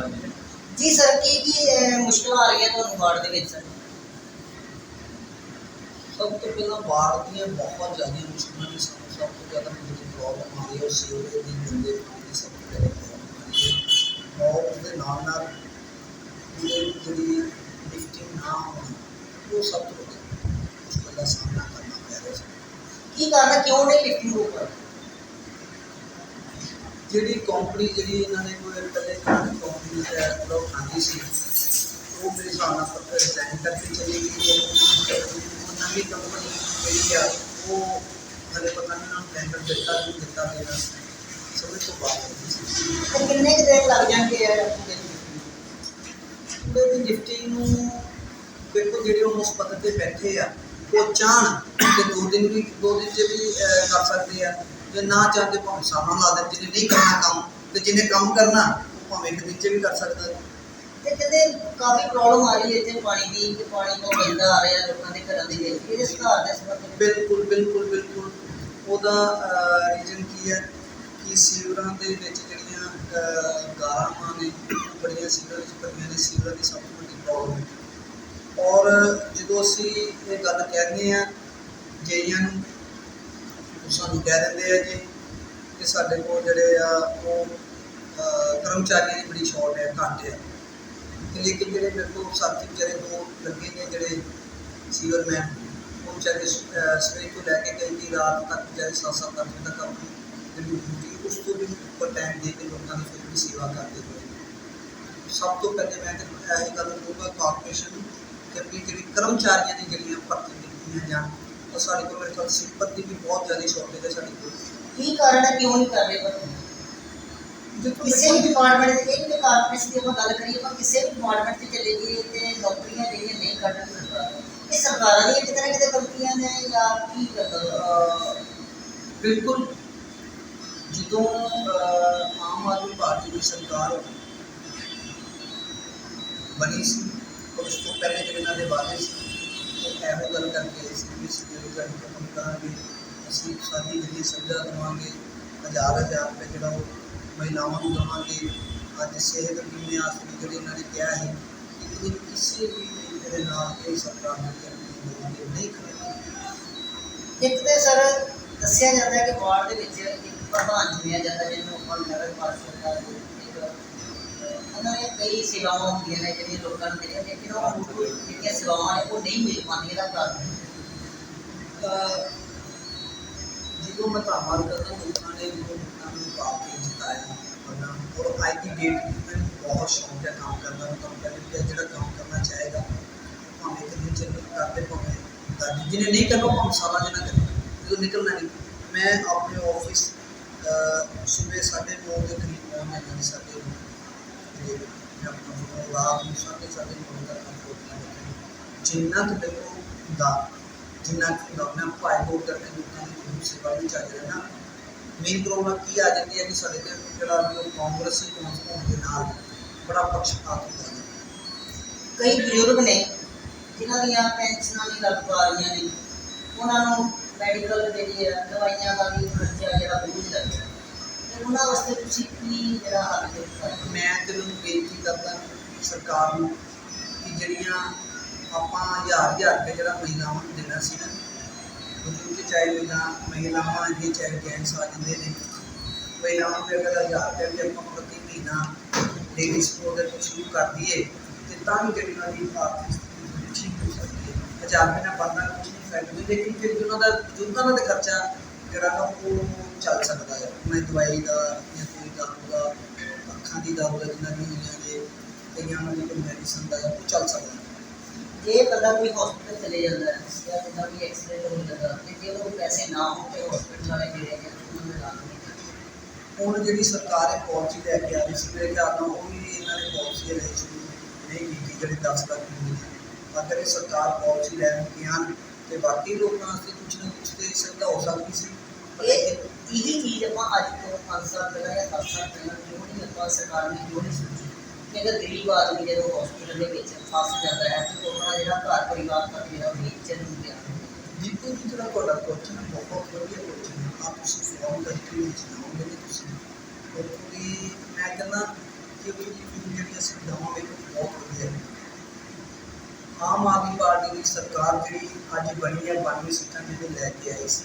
ਕਰਦੇ ਨੇ ਜੀ ਸਰ ਕੀ ਕੀ ਅਹ, ਮੁਸ਼ਕਲਾਂ ਆ ਰਹੀਆਂ ਤੁਹਾਨੂੰ ਵਾਰਡ ਦੇ ਵਿੱਚ ਸਰ ਸਭ ਤੋਂ ਪਹਿਲਾਂ ਬਾੜ ਦੀਆਂ ਬਹੁਤ ਜ਼ਿਆਦਾ ਮੁਸ਼ਕਲਾਂ ਨੇ ਸਾਨੂੰ ਸਭ ਤੋਂ ਜ਼ਿਆਦਾ ਜਿਹੜੀ ਪ੍ਰੋਬਲਮ ਆ ਰਹੀ ਹੈ ਉਹ ਸੀਵਰੇਜ ਦੀ ਗੰਦੇ ਪਾਣੀ ਦੀ ਸਭ ਤੋਂ ਜ਼ਿਆਦਾ ਪ੍ਰੋਬਲਮ ਆ ਰਹੀ ਹੈ ਔਰ ਉਸਦੇ ਨਾਲ ਨਾਲ ਇਹ ਜਿਹੜੀ ਲਿਫਟਿੰਗ ਨਾ ਹੋਣੀ ਉਹ ਸਭ ਤੋਂ ਵੱਡੀ ਮੁਸ਼ਕਲ ਦਾ ਸਾਹਮਣਾ ਕਰਨਾ ਪੈ ਰਿਹਾ ਸੀ ਕੀ ਕਾਰਨ ਹੈ, ਕਿਉਂ ਨਹੀਂ ਲਿਫਟਿੰਗ ਹੋ ਪਾ ਰਹੀ? ਜਿਹੜੀ ਕੰਪਨੀ ਜਿਹੜੀ ਇਹਨਾਂ ਨੇ ਕੋਈ ਪਹਿਲੇ ਕੰਪਨੀ ਦਾ ਮਤਲਬ ਖਾਂਦੀ ਸੀ ਉਹ ਮੇਰੇ ਹਿਸਾਬ ਨਾਲ ਪਰ ਰਿਜ਼ਾਈਨ ਕਰਕੇ ਚਲੀ ਗਈ ਹੈ। ਉਹ ਨਵੀਂ ਕੰਪਨੀ ਜਿਹੜੀ ਆ ਉਹ ਹਲੇ ਪਤਾ ਨਹੀਂ ਉਹਨਾਂ ਨੂੰ ਟੈਂਡਰ ਦਿੱਤਾ ਨਹੀਂ ਦਿੱਤਾ ਗਿਆ। ਸਮਝ ਤੋਂ ਤੇ ਕਿੰਨੇ ਕੁ ਦਿਨ ਲੱਗ ਜਾਣਗੇ ਯਾਰ ਉਹਦੇ ਦੀ ਲਿਫਟਿੰਗ ਨੂੰ ਦੇਖੋ ਜਿਹੜੇ ਉਹ ਪੱਧਰ ਤੇ ਬੈਠੇ ਆ ਉਹ ਚਾਹਣ ਕਿ ਦੋ ਦਿਨ ਵੀ ਦੋ ਦਿਨ ਚ ਵੀ ਕਰ ਸਕਦੇ ਆ। ਜੇ ਨਾ ਚਾਹਦੇ ਭਾਵੇਂ ਸਾਹਾਂ ਲਾ ਦੇ ਜਿਹਨੇ ਨਹੀਂ ਕਰਨਾ ਕੰਮ ਤੇ ਜਿਹਨੇ ਕੰਮ ਕਰਨਾ ਭਾਵੇਂ ਇੱਕ ਦਿਨ ਚ ਵੀ ਕਰ ਸਕਦਾ। ਤੇ ਕਹਿੰਦੇ ਕਾਫੀ ਪ੍ਰੋਬਲਮ ਆ ਰਹੀ ਹੈ ਇੱਥੇ ਪਾਣੀ ਦੀ ਕਿ ਪਾਣੀ ਤੋਂ ਗੰਦਾ ਆ ਰਿਹਾ ਲੋਕਾਂ ਦੇ ਘਰਾਂ ਦੇ ਵਿੱਚ। ਇਹਦੇ ਸੁਧਾਰ ਦੇ ਸੰਬੰਧ ਬਿਲਕੁਲ ਬਿਲਕੁਲ ਬਿਲਕੁਲ। ਉਹਦਾ ਰੀਜ਼ਨ ਕੀ ਹੈ? ਕਿ ਸੀਵਰਾਂ ਦੇ ਵਿੱਚ ਜਿਹੜੀਆਂ ਗਾਰਾਂ ਨੇ ਬੜੀਆਂ ਸੀਵਰਾਂ ਵਿੱਚ ਭਰੀਆਂ ਨੇ ਸੀਵਰਾਂ ਦੀ ਸਭ ਤੋਂ ਵੱਡੀ ਪ੍ਰੋਬਲਮ ਹੈ। ਔਰ ਜਦੋਂ ਅਸੀਂ ਇਹ ਗੱਲ ਕਹਿੰਦੇ ਆ ਜੇਈਆਂ ਨੂੰ ਸਾਨੂੰ ਕਹਿ ਦਿੰਦੇ ਆ ਜੀ ਕਿ ਸਾਡੇ ਕੋਲ ਜਿਹੜੇ ਆ ਉਹ ਕਰਮਚਾਰੀਆਂ ਦੀ ਬੜੀ ਸ਼ਾਰਟ ਹੈ, ਘੱਟ ਹੈ। ਤੇ ਲੇਕਿਨ ਜਿਹੜੇ ਮੇਰੇ ਕੋਲ ਸਾਥੀ ਵਿਚਾਰੇ ਦੋ ਲੱਗੇ ਨੇ ਜਿਹੜੇ ਸੀਵਰਮੈਨ ਉਹ ਵਿਚਾਰੇ ਸ- ਸਵੇਰ ਤੋਂ ਲੈ ਕੇ ਕਈ ਦੀ ਰਾਤ ਤੱਕ ਚਾਹੇ ਸੱਤ ਸੱਤ ਅੱਠ ਵਜੇ ਤੱਕ ਆਪਣੀ ਜਿਹੜੀ ਡਿਊਟੀ ਉਸ ਤੋਂ ਵੀ ਉੱਪਰ ਟਾਈਮ ਦੇ ਕੇ ਲੋਕਾਂ ਦੀ ਫਿਰ ਵੀ ਸੇਵਾ ਕਰਦੇ ਹੋਏ। ਸਭ ਤੋਂ ਪਹਿਲੇ ਮੈਂ ਤਾਂ ਇਹ ਗੱਲ ਕਹੂੰਗਾ ਕਾਰਪੋਰੇਸ਼ਨ ਨੂੰ ਕਿ ਜਿਹੜੀ ਕਰਮਚਾਰੀਆਂ ਦੀ ਜਿਹੜੀਆਂ ਭਰਤੀ ਕੀਤੀਆਂ ਜਾਣ ਉਹ ਸਾਡੇ ਕੋਲ ਮੇਰੇ ਖਿਆਲ ਸਿੱਪਰ ਦੀ ਵੀ ਬਹੁਤ ਜ਼ਿਆਦਾ ਸ਼ੌਰਟੇਜ ਹੈ ਸਾਡੇ ਕੋਲ ਕੀ ਕਾਰਨ ਹੈ ਕਿਉਂ ਨਹੀਂ ਕਰ ਰਹੇ ਪਰ ਦੇਖੋ ਕਿਸੇ ਵੀ ਡਿਪਾਰਟਮੈਂਟ ਦੇ ਇੱਕ ਕਾਰਪੋਰੇਸ਼ਨ ਦੀ ਆਪਾਂ ਗੱਲ ਕਰੀਏ ਆਪਾਂ ਕਿਸੇ ਵੀ ਡਿਪਾਰਟਮੈਂਟ 'ਚ ਚਲੇ ਜਾਈਏ ਤੇ ਨੌਕਰੀਆਂ ਜਿਹੜੀਆਂ ਨਹੀਂ ਕੱਢ ਸਰਕਾਰ ਇਹ ਸਰਕਾਰਾਂ ਦੀਆਂ ਕਿਤੇ ਨਾ ਕਿਤੇ ਗਲਤੀਆਂ ਨੇ ਜਾਂ ਕੀ ਕਰਦਾ ਅਹ ਬਿਲਕੁਲ ਜਦੋਂ ਅਹ, ਆਮ ਆਦਮੀ ਪਾਰਟੀ ਦੀ ਸਰਕਾਰ ਬਣੀ ਸੀ ਔਰ ਉਸ ਤੋਂ ਪਹਿਲੇ ਜਿਹੜੇ ਇਹਨਾਂ ਦੇ ਵਾਅਦੇ ਸੀ ٹریول کر کے سروس کر کے ہم کہاں بھی نصیب شادی لگی سجا دوں گے ہزار ہزار روپے جڑا وہ مہیلاؤں دوں گے اج صحت بیمے واسطے جڑے انہوں نے کیا ہے کہ یہ کسی بھی میرے نام کوئی سرکار کے نہیں کرے ایک تو سر، دسیا جاتا ہے کہ وارڈ کے ایک پردھان چنیا جاتا ہے، جنہوں نگر پارشد کا ایک ਆਪਾਂ ਨਗਰ ਪਾਲਿਕਾ ਦਾ ਇੱਕ ਅਹ, ਉਹਨਾਂ ਦੀਆਂ ਕਈ ਸੇਵਾਵਾਂ ਹੁੰਦੀਆਂ ਨੇ ਜਿਹੜੀਆਂ ਲੋਕਾਂ ਨੂੰ ਜਿਹੜੀਆਂ ਲੇਕਿਨ ਉਹ ਮੂਲ ਜਿਹੜੀਆਂ ਸੇਵਾਵਾਂ ਨੇ ਉਹ ਨਹੀਂ ਮਿਲ ਪਾਉਂਦੀਆਂ ਦਾ ਕਾਰਨ ਅਹ ਜਦੋਂ ਮੈਂ ਧੰਨਵਾਦ ਕਰਦਾ ਲੋਕਾਂ ਨੇ ਜਦੋਂ ਲੋਕਾਂ ਨੂੰ ਪਾ ਕੇ ਜਿਤਾਇਆ ਵਰਨਾ ਔਰ ਅੱਜ ਦੀ ਡੇਟ ਵਿੱਚ ਮੈਨੂੰ ਬਹੁਤ ਸ਼ੌਂਕ ਹੈ ਕੰਮ ਕਰਨ ਦਾ ਕੰਮ ਕਰਨ ਦਾ ਜਿਹੜਾ ਕੰਮ ਕਰਨਾ ਚਾਹੇਗਾ ਭਾਵੇਂ ਇੱਕ ਦਿਨ ਚ ਕਰਦੇ ਭਾਵੇਂ ਦਸ ਜਿਹਨੇ ਨਹੀਂ ਕਰਨਾ ਭਾਵੇਂ ਸਾਰਾ ਦਿਨ ਕਰੇ ਜਦੋਂ ਨਿਕਲਣਾ ਨਹੀਂ ਮੈਂ ਆਪਣੇ ਆਫਿਸ ਸਵੇਰੇ ਸਾਢੇ ਨੌ ਦੇ ਕਰੀਬ ਪਹੁੰਚ ਜਾਂਦਾ ਸੀ ਸਾਡੇ ਮੈਂ ਆਪਣਾ ਨੂੰ ਸਾਢੇ ਸਾਢੇ ਨੌ ਤੱਕ ਕੰਮ ਕਰਦਾ ਜਿੰਨਾ ਕੁ ਦੇਖੋ ਦਾ ਜਿੰਨਾ ਕੁ ਹੁੰਦਾ ਮੈਂ ਭਾਈ ਬੋਲ ਕਰਕੇ ਲੋਕਾਂ ਦੀ ਜ਼ਰੂਰ ਸੇਵਾ ਵੀ ਚੱਲ ਰਿਹਾ ਨਾ। ਮੇਨ ਪ੍ਰੋਬਲਮ ਕੀ ਆ ਜਾਂਦੀ ਹੈ ਕਿ ਸਾਡੇ ਤੇ ਜਿਹੜਾ ਵੀ ਉਹ ਕਾਂਗਰਸੀ ਕੌਂਸਲ ਹੋਣ ਦੇ ਨਾਲ ਬੜਾ ਪੱਖਪਾਤ ਹੁੰਦਾ ਹੈ। ਕਈ ਬਜ਼ੁਰਗ ਨੇ, ਜਿਨ੍ਹਾਂ ਦੀਆਂ ਪੈਨਸ਼ਨਾਂ ਨਹੀਂ ਲੱਗ ਪਾ ਰਹੀਆਂ ਨੇ, ਉਹਨਾਂ ਨੂੰ ਮੈਡੀਕਲ ਜਿਹੜੀ ਹੈ ਦਵਾਈਆਂ ਦਾ ਵੀ ਖਰਚਾ ਜਿਹੜਾ ਬੋਝ ਲੱਗਦਾ ਉਹਨਾਂ ਵਾਸਤੇ ਤੁਸੀਂ ਕੀ ਜਿਹੜਾ ਹੱਲ ਦਿੱਤਾ ਮੈਂ ਦਿਲੋਂ ਬੇਨਤੀ ਕਰਦਾ ਸਰਕਾਰ ਨੂੰ ਕਿ ਜਿਹੜੀਆਂ ਆਪਾਂ ਹਜ਼ਾਰ ਹਜ਼ਾਰ ਰੁਪਏ ਜਿਹੜਾ ਮਹਿਲਾਵਾਂ ਨੂੰ ਦੇਣਾ ਸੀ ਨਾ ਬਜ਼ੁਰਗ ਚਾਹੇ ਮਹਿਲਾ ਮਹਿਲਾਵਾਂ ਜੇ ਚਾਹੇ ਜੈਂਟਸ ਆ ਜਾਂਦੇ ਨੇ ਮਹਿਲਾਵਾਂ ਨੂੰ ਅਗਰ ਹਜ਼ਾਰ ਰੁਪਏ ਵੀ ਆਪਾਂ ਪ੍ਰਤੀ ਮਹੀਨਾ ਲੇਡੀਜ਼ ਕੋਲ ਅਗਰ ਸ਼ੁਰੂ ਕਰ ਦਈਏ ਤੇ ਤਾਂ ਵੀ ਜਿਹੜੀ ਉਹਨਾਂ ਦੀ ਆਰਥਿਕ ਸਥਿਤੀ ਠੀਕ ਹੋ ਸਕਦੀ ਹੈ ਹਜ਼ਾਰ ਰੁਪਏ ਨਾਲ ਬੰਦਾ ਕੁਝ ਨਹੀਂ ਫਾਇਦਾ ਲੇਕਿਨ ਫਿਰ ਉਹਨਾਂ ਦਾ ਬਜ਼ੁਰਗਾਂ ਦਾ ਤਾਂ ਖਰਚਾ ਜਿਹੜਾ ਨਾ ਉਹ ਚੱਲ ਸਕਦਾ ਹੈ। ਉਹਨਾਂ ਦੀ ਦਵਾਈ ਦਾ ਜਾਂ ਕੋਈ ਦਾਰੂ ਦਾ ਅੱਖਾਂ ਦੀ ਦਾਰੂ ਦਾ ਜਿੰਨਾ ਵੀ ਹੋਈਆਂ ਜੇ ਕਈਆਂ ਨੂੰ ਕੋਈ ਮੈਡੀਸਨ ਦਾ ਉਹ ਚੱਲ ਸਕਦਾ ਹੈ। ਜੇ ਬੰਦਾ ਕੋਈ ਹਸਪੀਟਲ ਚਲੇ ਜਾਂਦਾ ਹੈ ਜਾਂ ਜਿੱਦਾਂ ਵੀ ਐਕਸੀਡੈਂਟ ਹੋ ਜਾਂਦਾ ਤੇ ਜੇ ਉਹ ਪੈਸੇ ਨਾ ਹੋਣ ਤੇ ਹਸਪੀਟਲ ਵਾਲੇ ਜਿਹੜੇ ਨੇ ਉਹਨਾਂ ਨੂੰ ਇਲਾਜ ਨਹੀਂ ਕਰਦੇ ਹੁਣ ਜਿਹੜੀ ਸਰਕਾਰ ਇਹ ਪਾਲਿਸੀ ਲੈ ਕੇ ਆ ਰਹੀ ਸੀ ਮੇਰੇ ਖਿਆਲ ਨਾਲ ਉਹ ਵੀ ਇਹਨਾਂ ਨੇ ਪਾਲਿਸੀ ਰਹੀ ਸ਼ੁਰੂ ਨਹੀਂ ਕੀਤੀ ਜਿਹੜੀ 10 ਲੱਖ ਦੀ ਹੈ। ਅਗਰ ਇਹ ਸਰਕਾਰ ਪਾਲਿਸੀ ਲੈਣ ਕੇ ਆਉਣ ਤੇ ਬਾਕੀ ਲੋਕਾਂ ਵਾਸਤੇ ਕੁਝ ਨਾ ਕੁਝ ਤੇ ਸੁਵਿਧਾ ਹੋ ਸਕਦੀ ਸੀ। ਇਹ ਇਹੀ ਚੀਜ਼ ਆਪਾਂ ਅੱਜ ਤੋਂ 5 ਸਾਲ ਪਹਿਲਾਂ ਜਾਂ 10 ਸਾਲ ਪਹਿਲਾਂ ਕਿਉਂ ਨਹੀਂ ਆਪਾਂ ਸਰਕਾਰ ਨੇ ਕਿਉਂ ਨਹੀਂ ਸੋਚੀ ਕਿ ਅਗਰ ਗਰੀਬ ਆਦਮੀ ਜਦੋਂ ਹਸਪੀਟਲ ਦੇ ਵਿੱਚ ਫਸ ਜਾਂਦਾ ਹੈ ਤੇ ਉਹਨਾਂ ਦਾ ਜਿਹੜਾ ਘਰ ਪਰਿਵਾਰ ਦਾ ਜਿਹੜਾ ਵੇਚਣ ਨੂੰ ਗਿਆ ਦੀਪੂ ਜੀ ਜਿਹੜਾ ਤੁਹਾਡਾ ਕੁਐਸਚਨ ਹੈ ਬਹੁਤ ਵਧੀਆ ਕੁਐਸਚਨ ਹੈ ਆਪ ਤੁਸੀਂ ਫੋਨ ਕਰਕੇ ਵਿੱਚ ਜਾਓਗੇ ਤੇ ਤੁਸੀਂ ਉੱਥੋਂ ਦੀ ਮੈਂ ਕਹਿੰਦਾ ਕਿ ਉਹ ਜਿਹੜੀਆਂ ਸੁਵਿਧਾਵਾਂ ਵੇਖੋ ਬਹੁਤ ਵਧੀਆ ਨੇ ਆਮ ਆਦਮੀ ਪਾਰਟੀ ਦੀ ਸਰਕਾਰ ਜਿਹੜੀ ਅੱਜ ਬਣੀ ਹੈ 92 ਸੀਟਾਂ ਜਿਹੜੇ ਲੈ ਕੇ ਆਈ ਸੀ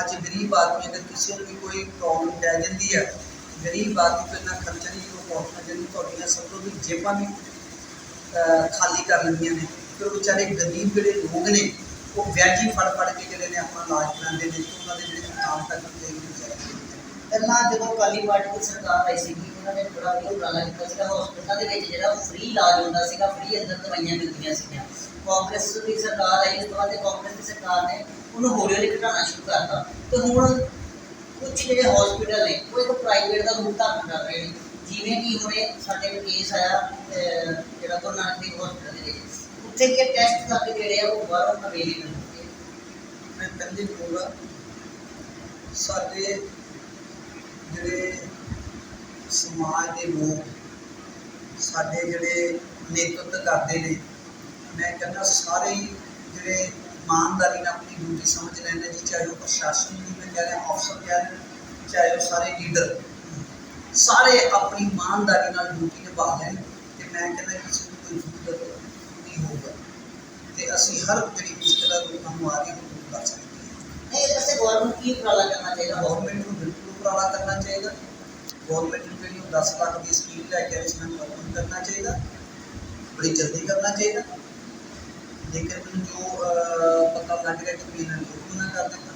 ਅੱਜ ਗਰੀਬ ਆਦਮੀ ਅਗਰ ਕਿਸੇ ਨੂੰ ਵੀ ਕੋਈ ਪ੍ਰੋਬਲਮ ਪੈ ਜਾਂਦੀ ਹੈ ਗਰੀਬ ਆਦਮੀ ਤੋਂ ਇੰਨਾ ਖਰਚਾ ਨਹੀਂ ਜੋ ਪਹੁੰਚਣਾ ਜਾਂਦੀ ਤੁਹਾਡੀਆਂ ਸਭ ਤੋਂ ਵੀ ਜੇਬਾਂ ਵੀ ਖਾਲੀ ਕਰ ਲੈਂਦੀਆਂ ਨੇ। ਫਿਰ ਵਿਚਾਰੇ ਗਰੀਬ ਜਿਹੜੇ ਲੋਕ ਨੇ, ਉਹ ਵਿਆਜੀ ਫੜ ਫੜ ਕੇ ਜਿਹੜੇ ਨੇ ਆਪਣਾ ਇਲਾਜ ਕਰਾਉਂਦੇ ਨੇ ਉਹਨਾਂ ਦੇ ਜਿਹੜੇ ਕੰਮ ਤੱਕ ਦੇ ਪਹਿਲਾਂ ਜਦੋਂ ਕਾਲੀ ਪਾਰਟੀ ਦੀ ਸਰਕਾਰ ਆਈ ਸੀਗੀ, ਉਹਨਾਂ ਨੇ ਬੜਾ ਵਧੀਆ ਉਪਰਾਲਾ ਕੀਤਾ ਸੀਗਾ। ਹਸਪਤਾਲਾਂ ਦੇ ਵਿੱਚ ਜਿਹੜਾ ਫ੍ਰੀ ਇਲਾਜ ਹੁੰਦਾ ਸੀਗਾ ਫ੍ਰੀ ਅੰਦਰ ਦਵਾਈਆਂ ਮਿਲਦੀਆਂ ਸੀਗੀਆਂ। ਕਾਂਗਰਸ ਦੀ ਸਰਕਾਰ ਆਈ, ਉਸ ਤੋਂ ਬਾਅਦ ਕਾਂਗਰਸ ਦੀ ਸਰਕਾਰ ਨੇ ਉਹਨੂੰ ਹੌਲੀ ਹੌਲੀ ਘਟਾਉਣਾ ਸ਼ੁਰੂ ਕਰਤਾ। ਤੇ ਹੁਣ ਕੁਝ ਜਿਹੜੇ ਹਸਪੀਟਲ ਨੇ, ਉਹ ਇੱਕ ਪ੍ਰਾਈਵੇਟ ਦਾ ਰੂਪ ਧਾਰਨ ਕਰ ਰਹੇ ਨੇ। ਜਿਵੇਂ ਕਿ ਹੁਣੇ ਸਾਡੇ ਕੋਲ ਕੇਸ ਆਇਆ ਜਿਹੜਾ ਗੁਰੂ ਨਾਨਕ ਦੇਵ ਹਸਪੀਟਲ ਦੇ ਵਿੱਚ। ਉੱਥੇ ਕੇ ਟੈਸਟ ਤੱਕ ਜਿਹੜੇ ਆ, ਉਹ ਬਾਹਰੋਂ ਅਵੇਲੇਬਲ ਹੁੰਦੇ ਮੈਂ ਪਹਿਲੇ ਕਹੂੰਗਾ ਸਾਡੇ ਜਿਹੜੇ ਸਮਾਜ ਦੇ ਲੋਕ, ਸਾਡੇ ਜਿਹੜੇ ਨੇਤਰਤਵ ਕਰਦੇ ਨੇ, ਮੈਂ ਕਹਿੰਦਾ ਸਾਰੇ ਜਿਹੜੇ ایمانداری نے اپنی ڈیوٹی سمجھ رہے ہیں جی چاہے وہ پرشاسن کہہ رہے ہیں آفسر کہہ رہے ہیں چاہے وہ سارے لیڈر سارے اپنی ایمانداری نال ڈیوٹی نبھا رہے کہ میں کہنا کسی کو کوئی مشکل نہیں ہوگا۔ تو اسی ہر جڑی مشکل ہے کوئی ہم آگے کو کر سکتے ہیں۔ یہ اسے گورنمنٹ کی اپرالا کرنا چاہیے۔ گورنمنٹ کو بالکل اپرالا کرنا چاہیے۔ گورنمنٹ نے لاکھ کی اسکیم لے کے اس میں کرنا چاہیے۔ بڑی جلدی کرنا چاہیے۔ ਲੇਕਿਨ ਮੈਨੂੰ ਜੋ ਪਤਾ ਲੱਗ ਰਿਹਾ ਕਿ ਵੀ ਇਹਨਾਂ ਨੇ ਕਰ ਦਿੱਤਾ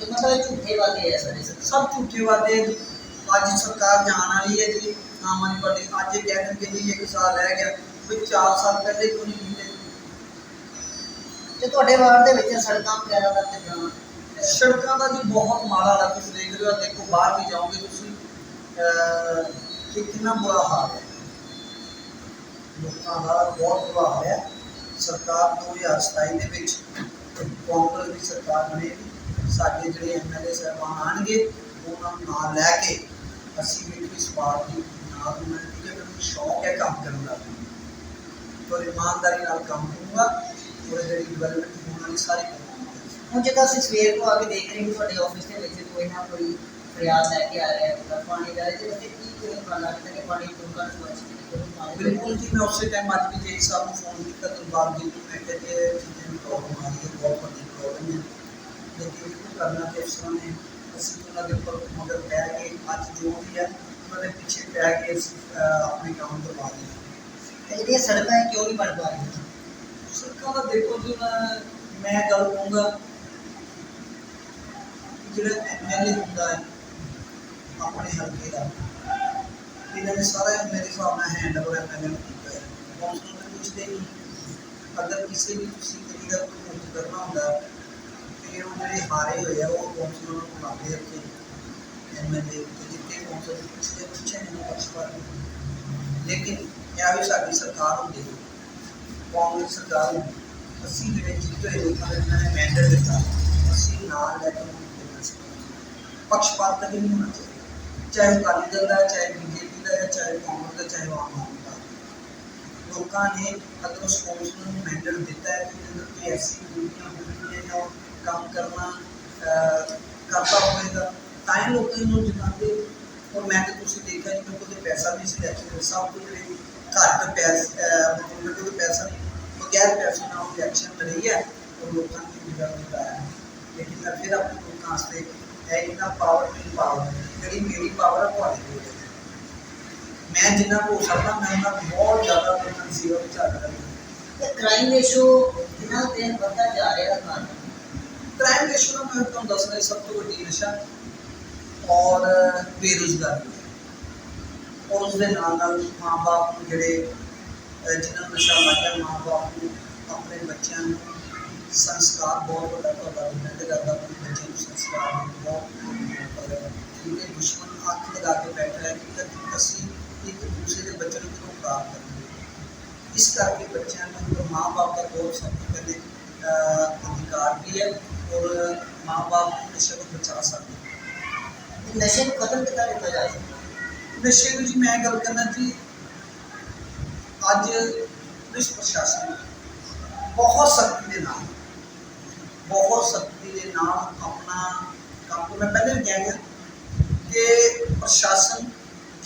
ਇਹ ਮਤਲਬ ਝੂਠੇ ਵਾਦੇ ਆ ਸਾਰੇ ਸਰ। ਸਭ ਝੂਠੇ ਵਾਅਦੇ ਆ ਜੀ। ਅੱਜ ਸਰਕਾਰ ਜਾਣ ਵਾਲੀ ਹੈ ਜੀ। ਆਮ ਆਦਮੀ ਪਾਰਟੀ ਅੱਜ ਇਹ ਕਹਿ ਦੇਣਗੇ ਜੀ ਇੱਕ ਸਾਲ ਰਹਿ ਗਿਆ ਵੀ 4 ਸਾਲ ਪਹਿਲੇ ਕਿਉਂ ਨਹੀਂ ਕੀਤੇ ਤੇ ਤੁਹਾਡੇ ਵਾਰਡ ਦੇ ਵਿੱਚ ਸੜਕਾਂ ਵਗੈਰਾ ਦਾ ਕਿੰਨਾ ਸੜਕਾਂ ਦਾ ਜੀ ਬਹੁਤ ਮਾੜਾ ਹਾਲ ਹੈ ਤੁਸੀਂ ਦੇਖ ਰਹੇ ਹੋ ਦੇਖੋ ਬਾਹਰ ਵੀ ਜਾਓਗੇ ਤੁਸੀਂ ਕਿ ਕਿੰਨਾ ਬੁਰਾ ਹਾਲ ਹੈ ਲੋਕਾਂ ਦਾ ਬਹੁਤ ਪ੍ਰਭਾਵ ਹੈ। ਸਰਕਾਰ 2027 ਦੇ ਵਿੱਚ ਕਾਂਗਰਸ ਦੀ ਸਰਕਾਰ ਬਣੇਗੀ। ਸਾਡੇ ਜਿਹੜੇ ਐਮਐਲਏ ਸਾਹਿਬਾਨ ਆਣਗੇ, ਉਹਨਾਂ ਨੂੰ ਨਾਲ ਲੈ ਕੇ ਅਸੀਂ ਵੀ ਇਸ ਪਾਰਟੀ ਨਾਲ ਉਹਨਾਂ ਨੂੰ ਕਿ ਮੈਨੂੰ ਸ਼ੌਕ ਹੈ ਕੰਮ ਕਰਨ ਦਾ। ਪਰ ਇਮਾਨਦਾਰੀ ਨਾਲ ਕੰਮ ਕਰੂੰਗਾ, ਔਰ ਜਿਹੜੀ ਡਿਵੈਲਪਮੈਂਟ ਹੋਣ ਵਾਲੀ ਸਾਰੀ ਕਰਾਂਗਾ। ਹੁਣ ਜਿੱਦਾਂ ਅਸੀਂ ਸਵੇਰ ਤੋਂ ਆ ਕੇ ਦੇਖ ਰਹੇ ਹਾਂ ਕਿ ਤੁਹਾਡੇ ਆਫਿਸ ਦੇ ਵਿੱਚ ਕੋਈ ਨਾ ਕੋਈ ਫਰਿਆਦ ਲੈ ਕੇ ਆ ਰਿਹਾ ਹੈ ਪਾਣੀ ਦਾ, ਇਹਦੇ ਵਿੱਚ ਕੀ ਕੋਈ ਉਪਰਾਲਾ ਕੀਤਾ ਪਾਣੀ ਲੋਕਾਂ ਨੂੰ ਸੁਰੱਖਿਅਤ بالکل جی میں اسی ٹائم آج بھی جی صاحب کو فون کیا تو بات جی میں کہتے ہیں چیزیں پرابلم آ رہی ہے بہت بڑی پرابلم ہے لیکن کو کرنا کہ اس نے اسی طرح کے اوپر مگر پہ گئے آج جو بھی ہے انہوں نے پیچھے پہ کے اپنے کام کروا دیا۔ یہ سڑکیں کیوں نہیں بن پا رہی سڑکوں کا دیکھو جو میں گل کہوں گا۔ جڑا ایم ایل اے ہوں اپنے ہلکے کا انہوں نے سارا میرے حساب میں hand over M L M کیا ہے کونسل میں پوچھتے نہیں اگر کسی بھی کسی طریقے کا کوئی مقدمہ ہوتا کہ وہ جڑے ہارے ہوئے ہیں وہ کونسل میں بلاتے رکھے ایم ایل اے جتنے کونسل پوچھتے پوچھے نہیں پوچھ پاتے لیکن یہ بھی ساری سرکار ہوتی ہے کانگریس سرکار ہوتی اسی جڑے جیتے ہوئے لوگوں نے انہوں نے مینڈیٹ دیتا اسی نال لے کے پکشپات کا بھی نہیں ہونا چاہیے چاہے اکالی دل کا چاہے بی جے پی ਪੱਖਪਾਤ ਕਦੇ ਨਹੀਂ ਹੋਣਾ ਚਾਹੀਦਾ ਚਾਹੇ ਅਕਾਲੀ ਦਲ ਦਾ ਹੈ, ਚਾਹੇ ਬੀਜੇਪੀ ਦਾ ਹੈ ਚਾਹੇ ਕਾਂਗਰਸ ਦਾ ਚਾਹੇ ਆਮ ਆਦਮੀ ਦਾ। ਲੋਕਾਂ ਨੇ ਅਗਰ ਉਸ ਕੌਂਸਲ ਨੂੰ ਮੈਂਡੇਟ ਦਿੱਤਾ ਹੈ ਕਿ ਜਦੋਂ ਕੋਈ ਐਸੀ ਡਿਊਟੀਆਂ ਹੋਣਗੀਆਂ ਜਾਂ ਉਹ ਕੰਮ ਕਰਨਾ ਅਹ, ਕਰਦਾ ਹੋਵੇਗਾ। ਤਾਂ ਹੀ ਲੋਕ ਇਹਨੂੰ ਜਿਤਾਉਂਦੇ। ਔਰ ਮੈਂ ਤੇ ਤੁਸੀਂ ਦੇਖਿਆ ਜੀ ਮੇਰੇ ਕੋਲ ਤੇ ਪੈਸਾ ਨਹੀਂ ਸੀ ਇਲੈਕਸ਼ਨ ਸਭ ਤੋਂ ਜਿਹੜੇ ਘੱਟ ਪੈਸਾ ਮਤਲਬ ਮੇਰੇ ਕੋਲ ਪੈਸਾ ਨਹੀਂ ਬਗੈਰ ਪੈਸੇ ਨਾਲ ਉਹ ਇਲੈਕਸ਼ਨ ਲੜੀ ਹੈ ਔਰ ਲੋਕਾਂ ਨੇ ਜਿਹੜਾ ਜਿਤਾਇਆ ਲੇਕਿਨ ਮੈਂ ਫਿਰ ਆਪਣੇ ਲੋਕਾਂ ਵਾਸਤੇ ਹੈ ਇੰਨਾ ਪਾਵਰ ਨਹੀਂ ਪਾਵਰ ਜਿਹੜੀ ਮੇਰੀ ਪਾਵਰ ਹੈ ਤੁਹਾਡੇ ਕੋਲ ਹੈ ਮੈਂ ਜਿੰਨਾ ਕੋ ਸਕਦਾ ਮੈਂ ਉਹਨਾਂ ਨੂੰ ਬਹੁਤ ਜ਼ਿਆਦਾ ਲੋਕਾਂ ਦੀ ਸੇਵਾ ਵਿੱਚ ਆ ਰਿਹਾ ਤੇ ਕ੍ਰਾਈਮ ਰੇਸ਼ੋ ਦਿਨਾਂ ਦਿਨ ਵੱਧਦਾ ਜਾ ਰਿਹਾ ਹੈ ਕਾਰਨ ਕ੍ਰਾਈਮ ਰੇਸ਼ੋ ਦਾ ਮੈਂ ਤੁਹਾਨੂੰ ਦੱਸਣਾ ਸਭ ਤੋਂ ਵੱਡੀ ਨਸ਼ਾ ਔਰ ਬੇਰੁਜ਼ਗਾਰੀ ਔਰ ਉਸ ਦੇ ਨਾਲ ਨਾਲ ਮਾਂ-ਬਾਪ ਨੂੰ ਜਿਹੜੇ ਅਹ, ਜਿਨ੍ਹਾਂ ਨੂੰ ਨਸ਼ਾ ਲੱਗ ਗਿਆ ਮਾਂ-ਬਾਪ ਨੂੰ ਆਪਣੇ ਬੱਚਿਆਂ ਨੂੰ ਸੰਸਕਾਰ ਬਹੁਤ ਵੱਡਾ ਤੁਹਾਡਾ ਡਿਪੈਂਡ ਕਰਦਾ ਆਪਣੇ ਬੱਚੇ ਨੂੰ ਸੰਸਕਾਰ ਨੂੰ ਬਹੁਤ ਕਿਉਂਕਿ ਦੁਸ਼ਮਣ ਅੱਖ ਲਗਾ ਕੇ ਬੈਠਾ ਹੈ ਕਿ ਕਦ ਅਸੀਂ ਦੂਸਰੇ ਦੇ ਬੱਚੇ ਨੂੰ ਕਿਉਂ ਖਰਾਬ ਕਰੀਏ ਇਸ ਕਰਕੇ ਬੱਚਿਆਂ ਨੂੰ ਮਾਂ-ਬਾਪ ਦਾ ਬਹੁਤ ਸਭ ਤੋਂ ਪਹਿਲੇ ਅਧਿਕਾਰ ਵੀ ਹੈ ਔਰ ਮਾਂ-ਬਾਪ ਨਸ਼ੇ ਤੋਂ ਬਚਾ ਸਕਦੇ। ਨਸ਼ੇ ਨੂੰ ਖਤਮ ਕਿੱਦਾਂ ਕੀਤਾ ਜਾ ਸਕਦਾ ਨਸ਼ੇ ਨੂੰ ਜੀ ਮੈਂ ਗੱਲ ਕਰਨਾ ਜੀ ਅੱਜ ਪੁਲਿਸ ਪ੍ਰਸ਼ਾਸਨ ਬਹੁਤ ਸਖਤੀ ਦੇ ਨਾਲ ਬਹੁਤ ਸਖਤੀ ਦੇ ਨਾਲ ਆਪਣਾ ਕੰਮ ਮੈਂ ਪਹਿਲੇ ਵੀ ਕਿਹਾ ਗਿਆ ਕਿ ਪ੍ਰਸ਼ਾਸਨ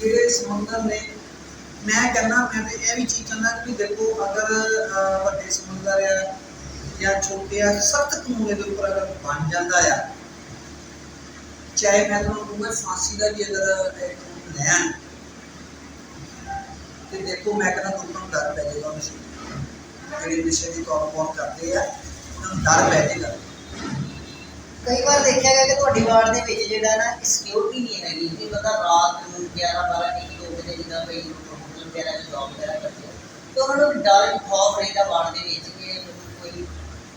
ਜਿਹੜੇ ਸਮੁੰਦਰ ਨੇ, ਮੈਂ ਕਹਿੰਦਾ, ਮੈਂ ਤੇ ਇਹ ਵੀ ਚੀਜ਼ ਕਹਿੰਦਾ ਕਿ ਦੇਖੋ, ਅਗਰ ਵੱਡੇ ਸਮੁੰਦਰ ਆ ਜਾਂ ਛੋਟੇ ਆ, ਸਖਤ ਕਾਨੂੰਨ ਦੇ ਉੱਪਰ ਅਗਰ ਬਣ ਜਾਂਦਾ ਆ, ਚਾਹੇ ਮੈਂ ਤੁਹਾਨੂੰ ਕਹੂੰਗਾ ਫਾਂਸੀ ਦਾ ਵੀ ਅਗਰ ਲੈਣ, ਤੇ ਦੇਖੋ, ਮੈਂ ਕਹਿੰਦਾ ਲੋਕਾਂ ਡਰ ਪੈ ਜਾਏਗਾ ਨਸ਼ੇ ਜਿਹੜੇ ਨਸ਼ੇ ਦੀ ਤੌਰ ਬਹੁਤ ਕਰਦੇ ਆ, ਉਹਨਾਂ ਨੂੰ ਡਰ ਪੈ ਜਾਏਗਾ। ਕਈ ਵਾਰ ਦੇਖਿਆ ਗਿਆ ਕਿ ਤੁਹਾਡੀ ਵਾਰਡ ਦੇ ਵਿੱਚ ਜਿਹੜਾ ਨਾ ਸਿਕਿਉਰਿਟੀ ਨਹੀਂ ਹੈਗੀ ਕਿ ਬੰਦਾ ਰਾਤ ਨੂੰ 11 12 ਇੱਕ ਦੋ ਵਜੇ ਜਿੱਦਾਂ ਕੋਈ ਹੋਟਲ ਵਗੈਰਾ ਚ ਜੌਬ ਵਗੈਰਾ ਕਰਦੇ ਆ ਤੇ ਉਹਨਾਂ ਨੂੰ ਡਰ ਖੌਫ ਰਹਿੰਦਾ ਵਾਰਡ ਦੇ ਵਿੱਚ ਕਿ ਮੈਨੂੰ ਕੋਈ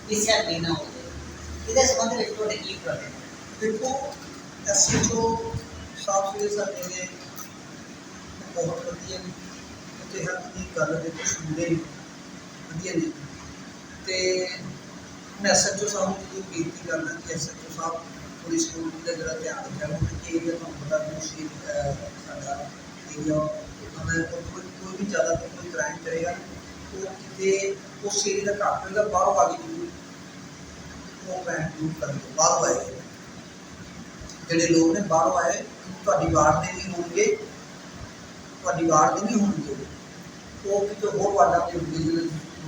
ਕਿਸੇ ਵੀ ਨਾ ਹੋ ਜਾਏ ਇਹਦੇ ਸੰਬੰਧ ਵਿੱਚ ਤੁਹਾਡੇ ਕੀ ਪ੍ਰੋਬਲਮ ਹੈ ਦੇਖੋ ਐਸਐਚਓ ਸਾਹਿਬ ਜਿਹੜੇ ਸਾਡੇ ਨੇ ਬਹੁਤ ਵਧੀਆ ਨੇ ਤੇ ਹਰ ਦੀ ਗੱਲ ਦੇ ਕੁਝ ਹੁੰਦੇ ਨੇ ਵਧੀਆ ਨੇ ਤੇ میں ایس ایچ او صاحب کی بےنتی کرنا کہ ایس ایچ او صاحਬ تھوڑی سکول کا ذرا دھیان رکھا کیونکہ ایریا تمہیں پتا کہ شیر ساڈا ایریا کوئی بھی زیادہ تر کوئی کرائم کرے گا، وہ کتنے اس ایریا کا کٹ ہوئے گا باہروں آ کرائم ضرور کریں گے باہروں آئے گا جی جڑے لوگ نے باہروں آئے تاری واڑ کے نہیں ہون گے تاری واڑ کے نہیں ہون گے وہ کتنے ہوگا ہو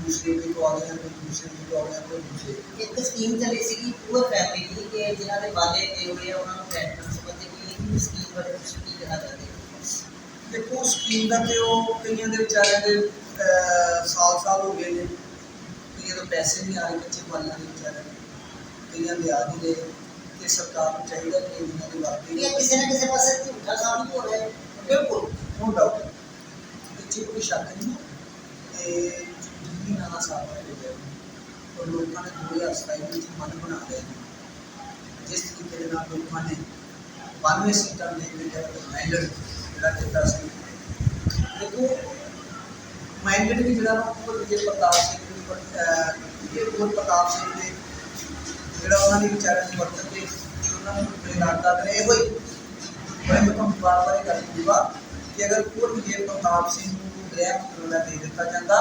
ਤੋਂ ਆ ਗਏ ਹਨ ਕੋਈ ਦੂਸਰੇ ਵੀ ਤੋਂ ਆ ਗਏ ਹਨ ਕੋਈ ਦੂਸਰੇ ਇੱਕ ਸਕੀਮ ਚੱਲੀ ਸੀਗੀ ਪੂਰ ਫੈਮਿਲੀ ਦੀ ਕਿ ਜਿਨ੍ਹਾਂ ਦੇ ਵਾਲੇ ਪਏ ਹੋਏ ਆ ਉਹਨਾਂ ਨੂੰ ਪੈਨਸ਼ਨ ਸੰਬੰਧੀ ਕੋਈ ਸਕੀਮ ਬਾਰੇ ਤੁਸੀਂ ਕੀ ਕਹਿਣਾ ਚਾਹੁੰਦੇ ਹੋ? ਦੇਖੋ ਸਕੀਮ ਦਾ ਤੇ ਉਹ ਕਈਆਂ ਦੇ ਵਿਚਾਰਿਆਂ ਦੇ ਅਹ, ਸਾਲ ਸਾਲ ਹੋ ਗਏ ਨੇ। ਕਈਆਂ ਤੋਂ ਪੈਸੇ ਨਹੀਂ ਆ ਰਹੇ ਕੱਚੇ ਮਾਲਾਂ ਦੇ ਵਿਚਾਰਿਆਂ ਨੂੰ ਕਈਆਂ ਦੇ ਆ ਨਹੀਂ ਰਹੇ ਤੇ ਸਰਕਾਰ ਨੂੰ ਚਾਹੀਦਾ ਕਿ ਇਹਨਾਂ ਦੇ ਵਾਕਈ ਇਹ ਕਿਸੇ ਨਾ ਕਿਸੇ ਪਾਸੇ ਝੂਠਾ ਸਾਬਿਤ ਹੋ ਰਿਹਾ ਹੈ। ਬਿਲਕੁਲ ਨੋ ਡਾਊਟ 'ਚ ਕੋਈ ਸ਼ੱਕ ਨਹੀਂ ਤੇ ਜਿੰਨੀ ਨਾ ਸਾਫ ਹੋ ਗਿਆ ਔਰ ਲੋਕਾਂ ਨੇ 2027 ਵਿੱਚ ਮਨ ਬਣਾ ਲਿਆ ਹੈ। ਜਿਸ ਤਰੀਕੇ ਦੇ ਨਾਲ ਲੋਕਾਂ ਨੇ 92 ਸੀਟਾਂ ਦੇ ਕੇ ਜਿਹੜਾ ਮੈਂਡੇਟ ਜਿਹੜਾ ਦਿੱਤਾ ਸੀ ਦੇਖੋ ਮੈਂਡੇਟ ਵੀ ਜਿਹੜਾ ਨਾ ਉਹ ਵਿਜੇ ਪ੍ਰਤਾਪ ਸਿੰਘ ਦੇ ਉੱਪਰ ਅਹ, ਇਹ ਉਹ ਪ੍ਰਤਾਪ ਸਿੰਘ ਦੇ ਜਿਹੜਾ ਉਹਨਾਂ ਦੀ ਵਿਚਾਰਿਆਂ ਦੀ ਵਰਤਨ ਤੇ ਉਹਨਾਂ ਨੂੰ ਪ੍ਰੇਰਣਾ ਕਰਦੇ ਨੇ ਇਹੋ ਹੀ ਮੈਂ ਤੁਹਾਨੂੰ ਬਾਰ ਬਾਰ ਇਹ ਗੱਲ ਕਹੂੰਗਾ ਕਿ ਅਗਰ ਪੂਰ ਵਿਜੇ ਪ੍ਰਤਾਪ ਸਿੰਘ ਨੂੰ ਗ੍ਰਹਿ ਮੰਤਰਾਲਾ ਦੇ ਦਿੱਤਾ ਜਾਂਦਾ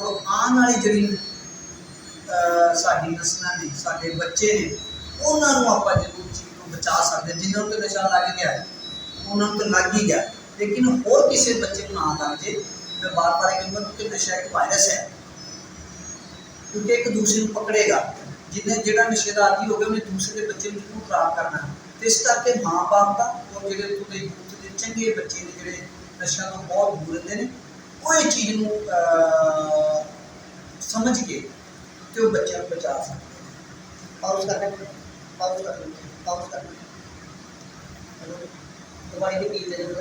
ਔਰ ਆਉਣ ਵਾਲੀ ਜਿਹੜੀ ਸਾਡੀ ਨਸਲਾਂ ਨੇ, ਸਾਡੇ ਬੱਚੇ ਨੇ, ਉਹਨਾਂ ਨੂੰ ਆਪਾਂ ਜ਼ਰੂਰ ਚੀਜ਼ ਤੋਂ ਬਚਾ ਸਕਦੇ ਜਿਨ੍ਹਾਂ ਨੂੰ ਤੇ ਨਸ਼ਾ ਲੱਗ ਗਿਆ, ਉਹਨਾਂ ਨੂੰ ਤਾਂ ਲੱਗ ਹੀ ਗਿਆ। ਲੇਕਿਨ ਹੋਰ ਕਿਸੇ ਬੱਚੇ ਨੂੰ ਨਾ ਲੱਗ ਜੇ, ਮੈਂ ਬਾਰ-ਬਾਰ ਇਹ ਕਹੂੰਗਾ ਕਿ ਨਸ਼ਾ ਇੱਕ ਵਾਇਰਸ ਹੈ। ਕਿਉਂਕਿ ਇੱਕ ਦੂਸਰੇ ਨੂੰ ਪਕੜੇਗਾ। ਜਿਹਨੇ ਜਿਹੜਾ ਨਸ਼ੇ ਦਾ ਆਦੀ ਹੋ ਗਿਆ, ਉਹਨੇ ਦੂਸਰੇ ਦੇ ਬੱਚੇ ਨੂੰ ਜ਼ਰੂਰ ਖਰਾਬ ਕਰਨਾ ਤੇ ਇਸ ਕਰਕੇ ਮਾਂ-ਬਾਪ ਦਾ, ਔਰ ਜਿਹੜੇ ਤੁਹਾਡੇ ਯੂਥ ਦੇ ਚੰਗੇ ਬੱਚੇ ਨੇ, ਜਿਹੜੇ ਨਸ਼ਿਆਂ ਤੋਂ ਬਹੁਤ ਦੂਰ ਰਹਿੰਦੇ ਨੇ ਉਹ ਇਹ ਚੀਜ਼ ਨੂੰ ਸਮਝ ਕੇ ਤੇ ਉਹ ਬੱਚਿਆਂ ਨੂੰ ਬਚਾ ਸਕਦੇ ਪਾਉਸ ਕਰਨਾ ਪਾਉਸ ਕਰਨਾ ਪਾਉਸ ਕਰਨਾ ਦੁਬਾਰਾ ਦੀ ਦੇ